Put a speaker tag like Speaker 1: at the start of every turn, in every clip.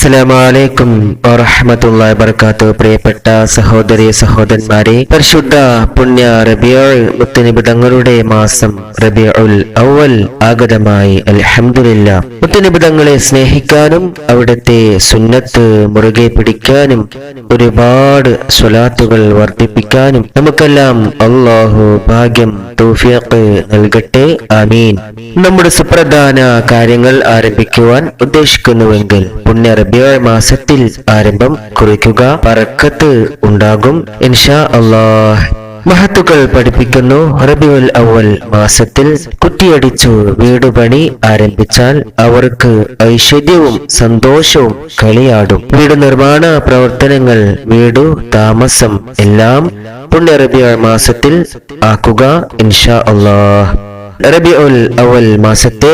Speaker 1: അസ്സലാമലൈക്കും വറഹമത്തുള്ള വർക്കാത്തു പ്രിയപ്പെട്ട സഹോദരി സഹോദരന്മാരെ പരിശുദ്ധ പുണ്യ റബിയോൾ മുത്തനിബ് തങ്ങളുടെ മാസം റബിയുൽ ഔവൽ ആഗതമായി. അലഹമില്ല മുത്തനിബിടങ്ങളെ സ്നേഹിക്കാനും അവിടുത്തെ സുന്നത്ത് മുറുകെ പിടിക്കാനും ഒരുപാട് സ്വലാത്തുകൾ വർദ്ധിപ്പിക്കാനും നമുക്കെല്ലാം അള്ളാഹു ഭാഗ്യം തൗഫീഖ് നൽകട്ടെ. ആമീൻ. നമ്മുടെ സുപ്രധാന കാര്യങ്ങൾ ആരംഭിക്കുവാൻ ഉദ്ദേശിക്കുന്നുവെങ്കിൽ പുണ്യ റബിയ മാസത്തിൽ ആരംഭം കുറിക്കുക പറക്കത്ത് ഉണ്ടാകും ഇൻഷാ അള്ളാഹ് മഹത്തുക്കൾ പഠിപ്പിക്കുന്നു റബിയുൽ അവൽ മാസത്തിൽ കുറ്റിയടിച്ചു വീടുപണി ആരംഭിച്ചാൽ അവർക്ക് ഐശ്വര്യവും സന്തോഷവും കളിയാടും. വീട് നിർമ്മാണ പ്രവർത്തനങ്ങൾ വീടു താമസം എല്ലാം പുണ്യ റബിയ മാസത്തിൽ ആക്കുക ഇൻഷാ അള്ളാഹ് റബിഉൽ അവൽ മാസത്തെ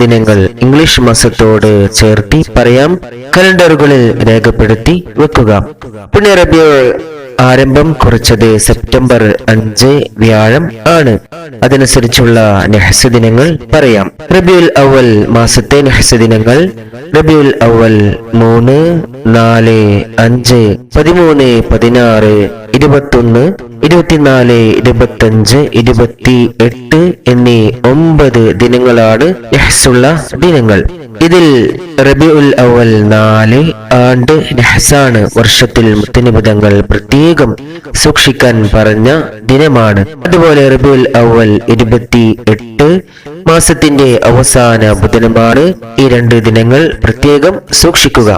Speaker 1: ദിനങ്ങൾ ഇംഗ്ലീഷ് മാസത്തോട് ചേർത്തി പറയാം. കലണ്ടറുകളിൽ രേഖപ്പെടുത്തി വെക്കുക. പിന്നെ റബിയുൽ ആരംഭം കുറിച്ചത് സെപ്റ്റംബർ അഞ്ച് വ്യാഴം ആണ്. അതനുസരിച്ചുള്ള നെഹസ് ദിനങ്ങൾ പറയാം. റബിയുൽ അവൽ മാസത്തെ നെഹസ് ദിനങ്ങൾ റബിയുൽ അവൽ മൂന്ന് നാല് അഞ്ച് പതിമൂന്ന് പതിനാറ് ഇരുപത്തൊന്ന് ഇരുപത്തിനാല് ഇരുപത്തഞ്ച് ഇരുപത്തി എട്ട് എന്നീ ഒമ്പത് ദിനങ്ങളാണ് നെഹ്സുള്ള ദിനങ്ങൾ. ഇതിൽ റബിഉൽ അവൽ നാല് ആണ്ട് നെഹസാണ് വർഷത്തിൽ മുത്തനിബിതങ്ങൾ പ്രത്യേകം സൂക്ഷിക്കാൻ പറഞ്ഞ ദിനമാണ്. അതുപോലെ റബിഉൽ അവൽ ഇരുപത്തി എട്ട് മാസത്തിന്റെ അവസാന ബുധനമാണ് ഈ രണ്ട് ദിനങ്ങൾ പ്രത്യേകം സൂക്ഷിക്കുക.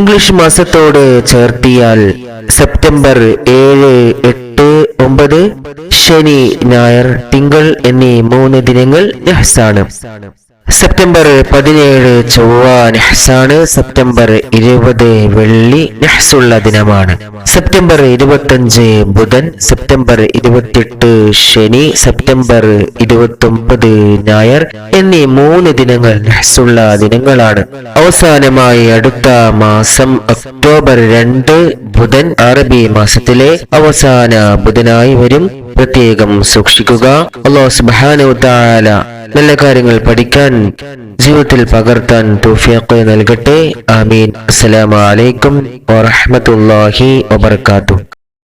Speaker 1: ഇംഗ്ലീഷ് മാസത്തോട് ചേർത്തിയാൽ സെപ്റ്റംബർ ഏഴ് എട്ട് ഒമ്പത് ശനി ഞായർ തിങ്കൾ എന്നീ മൂന്ന് ദിനങ്ങൾ നഹ്സാണ്. സെപ്റ്റംബർ പതിനേഴ് ചൊവ്വ നെഹ്സാണ്. സെപ്റ്റംബർ ഇരുപത് വെള്ളി നെഹ്സുള്ള ദിനമാണ്. സെപ്റ്റംബർ ഇരുപത്തഞ്ച് ബുധൻ. സെപ്റ്റംബർ ഇരുപത്തിയെട്ട് ശനി. സെപ്റ്റംബർ ഇരുപത്തൊമ്പത് ഞായർ എന്നീ മൂന്ന് ദിനങ്ങൾ നെഹ്സുള്ള ദിനങ്ങളാണ്. അവസാനമായി അടുത്ത മാസം ഒക്ടോബർ രണ്ട് ബുധൻ അറബി മാസത്തിലെ അവസാന ബുധനായി വരും. പ്രത്യേകം സൂക്ഷിക്കുക. അള്ളാഹു സുബ്ഹാനഹു തആല നല്ല കാര്യങ്ങൾ പഠിക്കാൻ ജീവിതത്തിൽ പകർത്താൻ തൗഫീഖ് നൽകട്ടെ. ആമീൻ. അസ്സലാമലൈക്കും അലൈക്കും വറഹ്മത്തുള്ളാഹി വബറകാതുഹു.